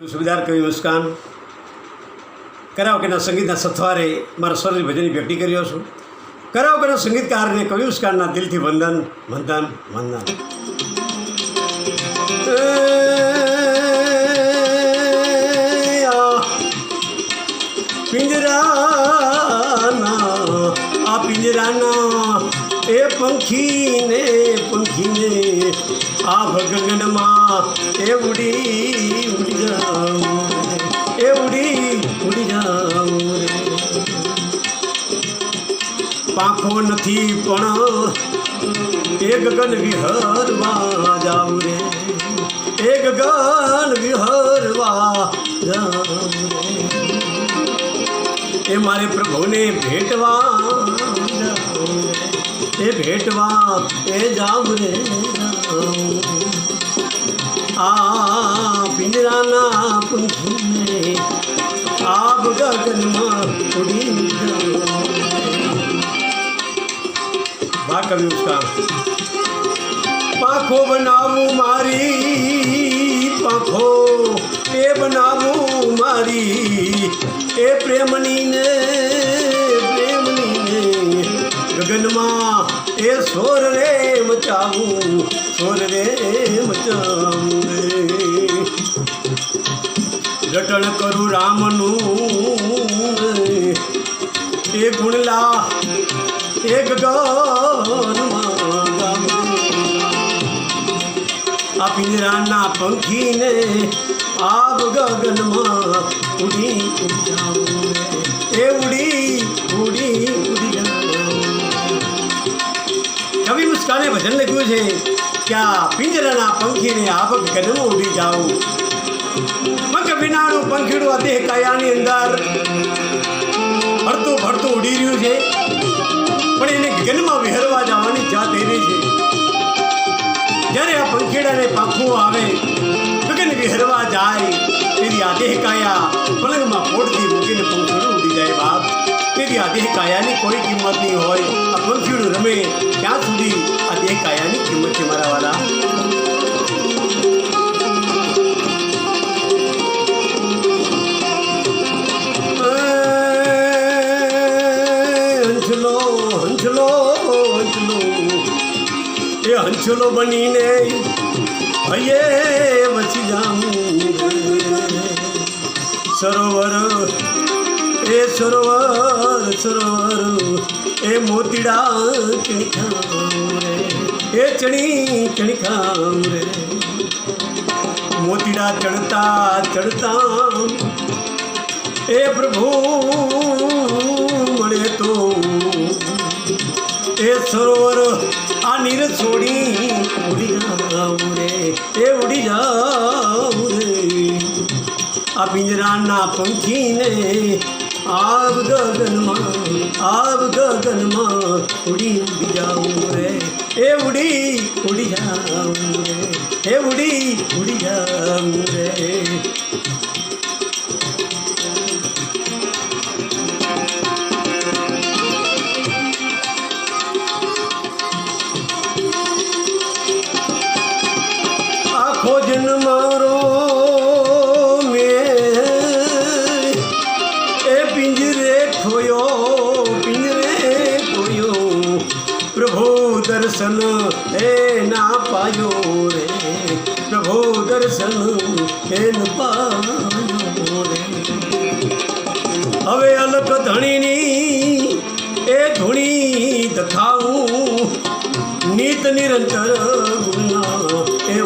સુબેદાર કવિ મુસ્કાન કરાઓકેના સંગીતના સથવારે મારા સ્વરની ભજનની ભેટી કર્યો છું. કરાઓકેના સંગીતકારને કવિ મુસ્કાનના દિલથી વંદન વંદન વંદન. પિંજરાના, આ પિંજરાના, એ પંખીને પંખીને આ ગગનમાં એ ઉડી ઉડી જાઉં. એ ઉડી ઉડી જાઉં પાંખો નથી પણ એ ગગન વિહરવા જાઉં રે એ ગગન વિહરવા જાઉં રે એ મારે પ્રભુને ભેટવા જાઉં રે. એ ભેટવા એ જાવ રે. આ પિંજરાના પંખીને આપ ગગનમાં ઉડી વાહ, કવિ પાંખો બનાવું મારી, પાંખો એ બનાવું મારી એ પ્રેમની ને રે મચાવું સોર રે મચાવું રે. રટણ કરું રામનું એ ગુણલા એક આ પિંજરાના પંખીને આગ ગગનમાં ઉડી ઉડી કવિ ભજન લખ્યું છે કે આ પિંજરાના પંખીને આપ ગગનમાં ઉડી જાઉં પંખ વિનાનું પંખીડું આ દેહ અંદર ભરતું ભરતું ઉડી રહ્યું છે. પણ એને ગગનમાં વિહરવા જવાની જાત એવી છે. જ્યારે આ પંખીડાને પાંખું આવે, ગગન વિહરવા જાય, તેની આ દેહ કાયા પલંગમાં પોટથી મૂકીને પંખીડું ઉડી જાય બાપ. તેની આ દેહ કાયાની કોઈ કિંમત નહીં હોય. આ પંખીડું રમે. ત્યાં સુધી આ દેહ કાયાની કિંમત છે મારા વાલા. હંસલો બનીને અયે વસી જાઉં. સરોવર એ સરોવર સરોવર, એ મોતીડા ચણી ખાઉં રે, એ ચણી ચણી ખાઉં રે. મોતીડા ચણતા ચણતા, એ પ્રભુ મળે તો. એ સરોવર આ નીર છોડી ઉડી જાઉં રે, એ ઉડી જાઉં રે. આ પિંજરાના પંખીને આવ ગગનમાં આવ ગગનમાં ઉડી જાઉં રે. એ ઉડી ઉડી જાઉં રે. એ ઉડી ઉડી જાઉં રે. દર્શન એ ના પાયો રે. પ્રભો દર્શન એ ન પાયો રે. હવે અલગ ધણીની એ ધૂણી દખાવું. નીત નિરંતર ગુણના એ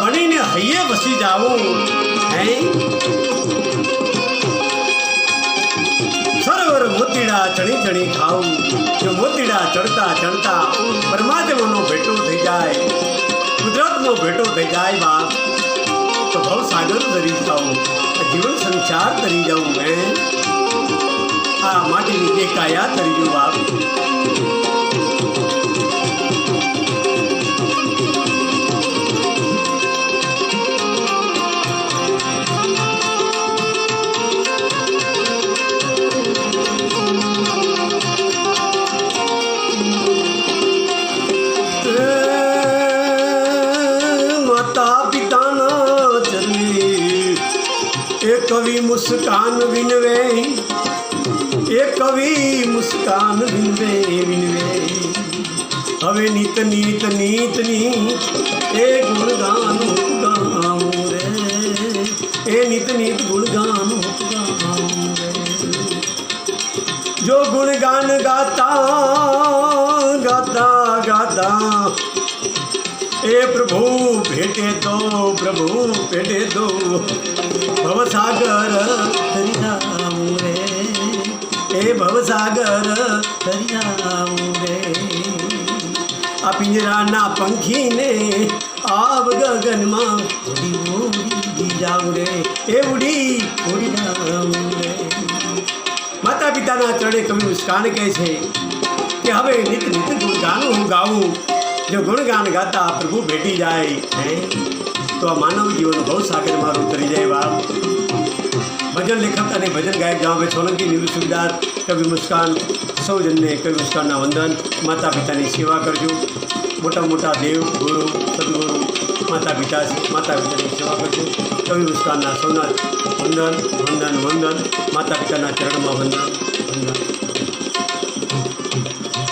ભણીને હૈયે વસી જાવું ખાવું જો મોતીડા ચડતા ચડતા પરમાત્માનો ભેટો થઈ જાય કુદરતનો ભેટો થઈ જાય બાપ. તો ભવ સાગર તરી જાઉં, જીવન સંચાર તરી જાઉં મેં. આ માટીની જે કાયા તરી જાઉં બાપ. કવિ મુસ્કાન વિનવે એ કવિ મુસ્કાન વિનવે વિનવે હવે નીત નીત નીત નિત એ ગુણગાન ગાઉં રે એ નીત નીત ગુણગાન જો ગુણગાન ગાતા ગાતા ગાતા એ પ્રભુ, ભેટે તો પ્રભુ, ભેટે તો ભવસાગર તરી રે. એ ભવસાગર તરી રે. આ પિંજરાના પંખીને આવ ગગનમાં ઉડી ઉડી જાઉં રે. એ ઉડી ઉડી જાઉં રે. માતા પિતાના ચરણે કવિ મુસ્કાન કહે છે કે હવે નિત નિત ગાનું હું ગાઉં જો ગુણગાન ગાતા પ્રભુ ભેટી જાય તો આ માનવ જીવન બહુ સાગરમાં ઉતરી જાય બાપ. ભજન લેખક અને ભજન ગાયક જાવે સોલંકી નિવૃત્ત સુબેદાર કવિ મુસ્કાન સૌજનને કવિ મુસ્કાનના વંદન માતા પિતાની સેવા કરજો. મોટા મોટા દેવ, ગુરુ, સદગુરુ માતા પિતા માતા પિતાની સેવા કરજો. કવિ મુસ્કાનના સૌના વંદન વંદન વંદન માતા પિતાના ચરણમાં વંદન વંદન.